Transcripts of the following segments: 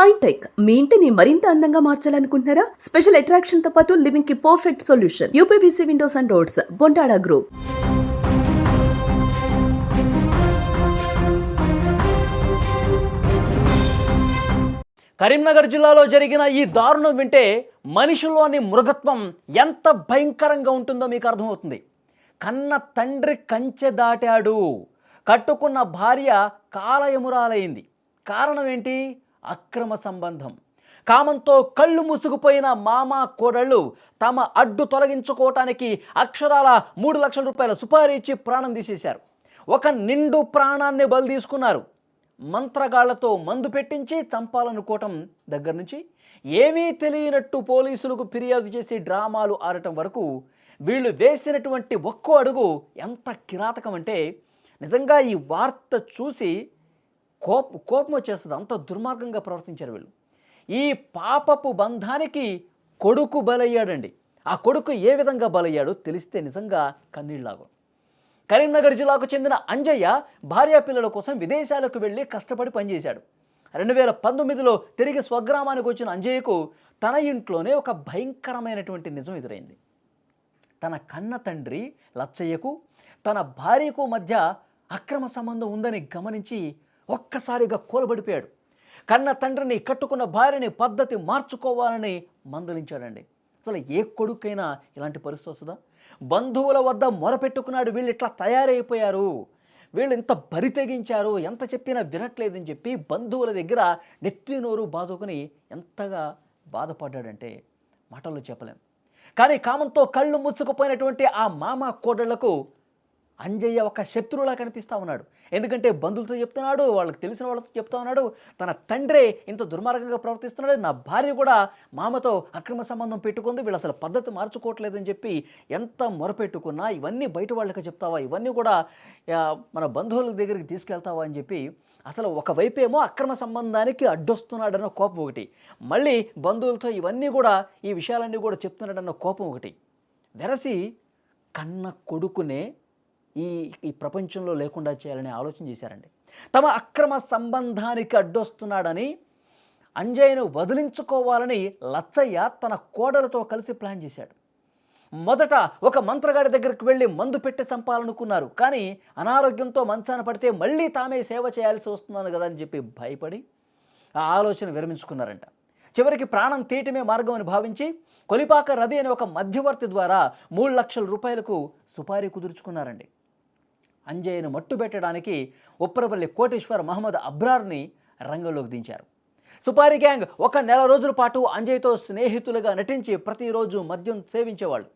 Shine tech మీ ఇంటిని మరింత అందంగా మార్చాలనుకుంటున్నారా? స్పెషల్ అట్రాక్షన్తో పాటు లివింగ్కి perfect solution UPVC windows and doors Bondada group Karimnagar జిల్లాలో జరిగిన ఈ దారుణం వింటే మనిషిలోని మృగత్వం ఎంత భయంకరంగా ఉంటుందో మీకు అర్థమవుతుంది. కన్న తండ్రి కంచె దాటాడు. కట్టుకున్న భార్య కాలయమురాలైంది. కారణం ఏంటి? అక్రమ సంబంధం. కామంతో కళ్ళు మూసుకుపోయిన మామ కోడళ్ళు తమ అడ్డు తొలగించుకోవటానికి అక్షరాల మూడు లక్షల రూపాయల సుపారీ ఇచ్చి ప్రాణం తీసేశారు. ఒక నిండు ప్రాణాన్ని బలి తీసుకున్నారు. మంత్రగాళ్ళతో మందు పెట్టించి చంపాలనుకోవటం దగ్గర నుంచి ఏమీ తెలియనట్టు పోలీసులకు ఫిర్యాదు చేసి డ్రామాలు ఆడటం వరకు వీళ్ళు వేసినటువంటి ఒక్కో అడుగు ఎంత కిరాతకం అంటే నిజంగా ఈ వార్త చూసి కోప కోపం వచ్చేస్తుంది అంత దుర్మార్గంగా ప్రవర్తించారు వీళ్ళు. ఈ పాపపు బంధానికి కొడుకు బలయ్యాడండి. ఆ కొడుకు ఏ విధంగా బలయ్యాడో తెలిస్తే నిజంగా కన్నీళ్ళలాగు కరీంనగర్ జిల్లాకు చెందిన అంజయ్య భార్య పిల్లల కోసం విదేశాలకు వెళ్ళి కష్టపడి పనిచేశాడు. రెండు వేల పంతొమ్మిదిలో తిరిగి స్వగ్రామానికి వచ్చిన అంజయ్యకు తన ఇంట్లోనే ఒక భయంకరమైనటువంటి నిజం ఎదురైంది. తన కన్న తండ్రి లచ్చయ్యకు తన భార్యకు మధ్య అక్రమ సంబంధం ఉందని గమనించి ఒక్కసారిగా కూలబడిపోయాడు. కన్న తండ్రిని కట్టుకున్న భార్యని పద్ధతి మార్చుకోవాలని మందలించాడండి. అసలు ఏ కొడుకైనా ఇలాంటి పరిస్థితి వస్తుందా? బంధువుల వద్ద మొరపెట్టుకున్నాడు వీళ్ళు ఇట్లా తయారైపోయారు. వీళ్ళు ఇంత బరి తెగించారు ఎంత చెప్పినా వినట్లేదని చెప్పి బంధువుల దగ్గర నెత్తి నోరు బాదుకుని ఎంతగా బాధపడ్డాడంటే మాటల్లో చెప్పలేం. కానీ కామంతో కళ్ళు ముచ్చుకుపోయినటువంటి ఆ మామ కోడళ్ళకు అంజయ్య ఒక శత్రువులా కనిపిస్తూ ఉన్నాడు. ఎందుకంటే బంధువులతో చెప్తున్నాడు వాళ్ళకి తెలిసిన వాళ్ళతో చెప్తా ఉన్నాడు. తన తండ్రే ఇంత దుర్మార్గంగా ప్రవర్తిస్తున్నాడు. నా భార్య కూడా మామతో అక్రమ సంబంధం పెట్టుకుంది. వీళ్ళు అసలు పద్ధతి మార్చుకోవట్లేదని చెప్పి ఎంత మొరపెట్టుకున్నా ఇవన్నీ బయట వాళ్ళకి చెప్తావా? ఇవన్నీ కూడా మన బంధువుల దగ్గరికి తీసుకెళ్తావా అని చెప్పి అసలు ఒకవైపేమో అక్రమ సంబంధానికి అడ్డొస్తున్నాడన్న కోపం ఒకటి. మళ్ళీ బంధువులతో ఇవన్నీ కూడా ఈ విషయాలన్నీ కూడా చెప్తున్నాడన్న కోపం ఒకటి. వెరసి కన్న కొడుకునే ఈ ఈ ప్రపంచంలో లేకుండా చేయాలని ఆలోచన చేశారండి. తమ అక్రమ సంబంధానికి అడ్డొస్తున్నాడని అంజయ్యను వదిలించుకోవాలని లచ్చయ్య తన కోడలతో కలిసి ప్లాన్ చేశాడు. మొదట ఒక మంత్రగాడి దగ్గరికి వెళ్ళి మందు పెట్టి చంపాలనుకున్నారు. కానీ అనారోగ్యంతో మంచాన పడితే మళ్ళీ తామే సేవ చేయాల్సి వస్తున్నాను కదా అని చెప్పి భయపడి ఆ ఆలోచన విరమించుకున్నారంట. చివరికి ప్రాణం తీయటమే మార్గం అని భావించి కొలిపాక రవి అనే ఒక మధ్యవర్తి ద్వారా మూడు లక్షల రూపాయలకు సుపారీ కుదుర్చుకున్నారండి. అంజయ్యను మట్టుబెట్టడానికి ఉప్పరపల్లి కోటేశ్వర్ మహమ్మద్ అబ్రార్ని రంగంలోకి దించారు. సుపారీ గ్యాంగ్ ఒక నెల రోజుల పాటు అంజయ్యతో స్నేహితులుగా నటించి ప్రతిరోజు మద్యం సేవించేవాళ్ళు.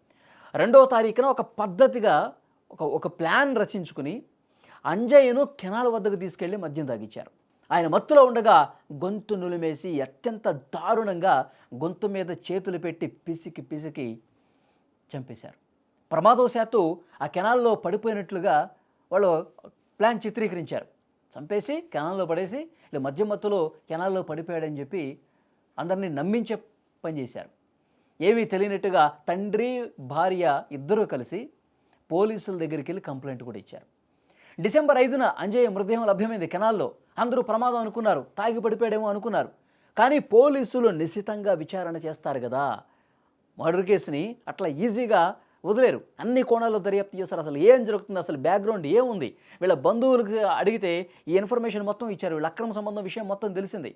రెండవ తారీఖున ఒక పద్ధతిగా ఒక ఒక ప్లాన్ రచించుకుని అంజయ్యను కెనాల్ వద్దకు తీసుకెళ్ళి మద్యం తాగించారు ఆయన మత్తులో ఉండగా గొంతు నులిమేసి అత్యంత దారుణంగా గొంతు మీద చేతులు పెట్టి పిసికి పిసికి చంపేశారు. ప్రమాదవశాత్తు ఆ కెనాల్లో పడిపోయినట్లుగా వాళ్ళు ప్లాన్ చిత్రీకరించారు. చంపేసి కెనాల్లో పడేసి ఇలా మధ్య మత్తులో కెనాల్లో పడిపోయాడని చెప్పి అందరినీ నమ్మించే పని చేశారు. ఏమీ తెలియనట్టుగా తండ్రి భార్య ఇద్దరూ కలిసి పోలీసుల దగ్గరికి వెళ్ళి కంప్లైంట్ కూడా ఇచ్చారు. డిసెంబర్ ఐదున అంజయ్య మృతదేహం లభ్యమైంది కెనాల్లో. అందరూ ప్రమాదం అనుకున్నారు తాగి పడిపోయాడేమో అనుకున్నారు. కానీ పోలీసులు నిశ్చితంగా విచారణ చేస్తారు కదా. మర్డర్ కేసుని అట్లా ఈజీగా వదిలేరు. అన్ని కోణాల్లో దర్యాప్తు చేస్తారు. అసలు ఏం జరుగుతుంది? అసలు బ్యాక్గ్రౌండ్ ఏముంది? వీళ్ళ బంధువులకు అడిగితే ఈ ఇన్ఫర్మేషన్ మొత్తం ఇచ్చారు. వీళ్ళ అక్రమ సంబంధం విషయం మొత్తం తెలిసింది.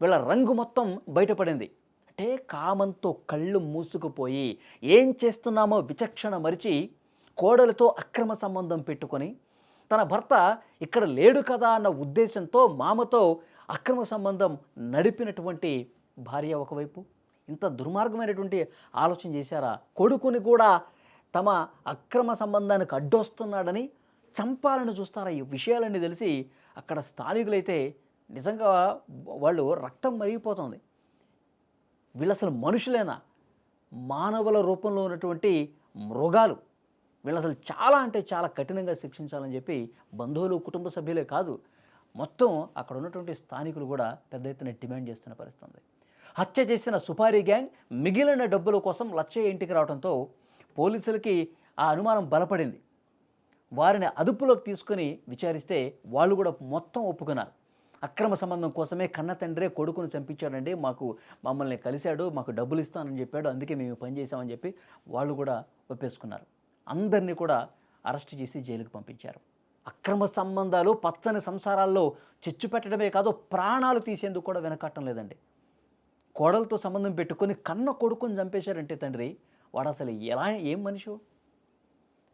వీళ్ళ రంగు మొత్తం బయటపడింది. అంటే కామంతో కళ్ళు మూసుకుపోయి ఏం చేస్తున్నామో విచక్షణ మరిచి కోడలతో అక్రమ సంబంధం పెట్టుకొని తన భర్త ఇక్కడ లేడు కదా అన్న ఉద్దేశంతో మామతో అక్రమ సంబంధం నడిపినటువంటి భార్య ఒకవైపు ఇంత దుర్మార్గమైనటువంటి ఆలోచన చేశారా? కొడుకుని కూడా తమ అక్రమ సంబంధానికి అడ్డొస్తున్నాడని చంపాలని చూస్తారా? ఈ విషయాలన్నీ తెలిసి అక్కడ స్థానికులైతే నిజంగా వాళ్ళు రక్తం మరిగిపోతుంది. వీళ్ళు అసలు మనుషులేనా? మానవుల రూపంలో ఉన్నటువంటి మృగాలు. వీళ్ళు అసలు చాలా అంటే చాలా కఠినంగా శిక్షించాలని చెప్పి బంధువులు కుటుంబ సభ్యులే కాదు. మొత్తం అక్కడ ఉన్నటువంటి స్థానికులు కూడా పెద్ద ఎత్తున డిమాండ్ చేస్తున్న పరిస్థితి ఉంది. హత్య చేసిన సుపారీ గ్యాంగ్ మిగిలిన డబ్బుల కోసం లచ్చయ్య ఇంటికి రావడంతో పోలీసులకి ఆ అనుమానం బలపడింది. వారిని అదుపులోకి తీసుకొని విచారిస్తే వాళ్ళు కూడా మొత్తం ఒప్పుకున్నారు. అక్రమ సంబంధం కోసమే కన్న తండ్రే కొడుకును చంపించాడండి మాకు మమ్మల్ని కలిశాడు మాకు డబ్బులు ఇస్తానని చెప్పాడు అందుకే మేము పనిచేసామని పని చేశామని చెప్పి వాళ్ళు కూడా ఒప్పేసుకున్నారు. అందరినీ కూడా అరెస్ట్ చేసి జైలుకు పంపించారు. అక్రమ సంబంధాలు పచ్చని సంసారాల్లో చిచ్చు పెట్టడమే కాదు ప్రాణాలు తీసేందుకు కూడా వెనకట్టం లేదండి. కోడలతో సంబంధం పెట్టుకొని కన్న కొడుకుని చంపేశారంటే తండ్రి వాడు అసలు ఎలా ఏం మనిషి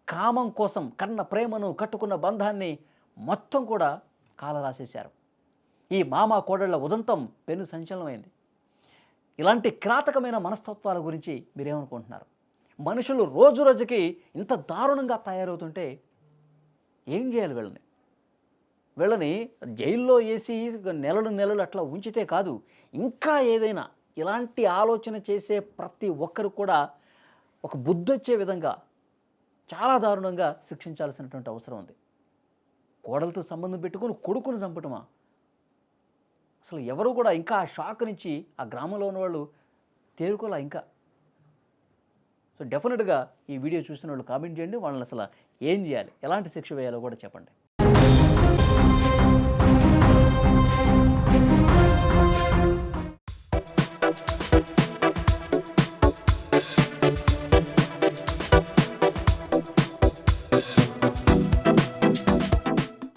కామం కోసం కన్న ప్రేమను కట్టుకున్న బంధాన్ని మొత్తం కూడా కాలరాసేశారు. ఈ మామ కోడళ్ళ ఉదంతం పెను సంచలనమైంది. ఇలాంటి కిరాతకమైన మనస్తత్వాల గురించి మీరేమనుకుంటున్నారు? మనుషులు రోజు రోజుకి ఇంత దారుణంగా తయారవుతుంటే ఏం చేయాలి వీళ్ళని? వీళ్ళని జైల్లో వేసి నెలలు నెలలు అట్లా ఉంచితే కాదు ఇంకా ఏదైనా ఇలాంటి ఆలోచన చేసే ప్రతి ఒక్కరు కూడా ఒక బుద్ధి వచ్చే విధంగా చాలా దారుణంగా శిక్షించాల్సినటువంటి అవసరం ఉంది. కోడలతో సంబంధం పెట్టుకుని కొడుకును చంపటమా? అసలు ఎవరు కూడా ఇంకా ఆ షాక్ నుంచి ఆ గ్రామంలో ఉన్న వాళ్ళు తేరుకోలే ఇంకా? సో డెఫినెట్గా ఈ వీడియో చూసిన వాళ్ళు కామెంట్ చేయండి. వాళ్ళని అసలు ఏం చేయాలి? ఎలాంటి శిక్ష వేయాలో కూడా చెప్పండి.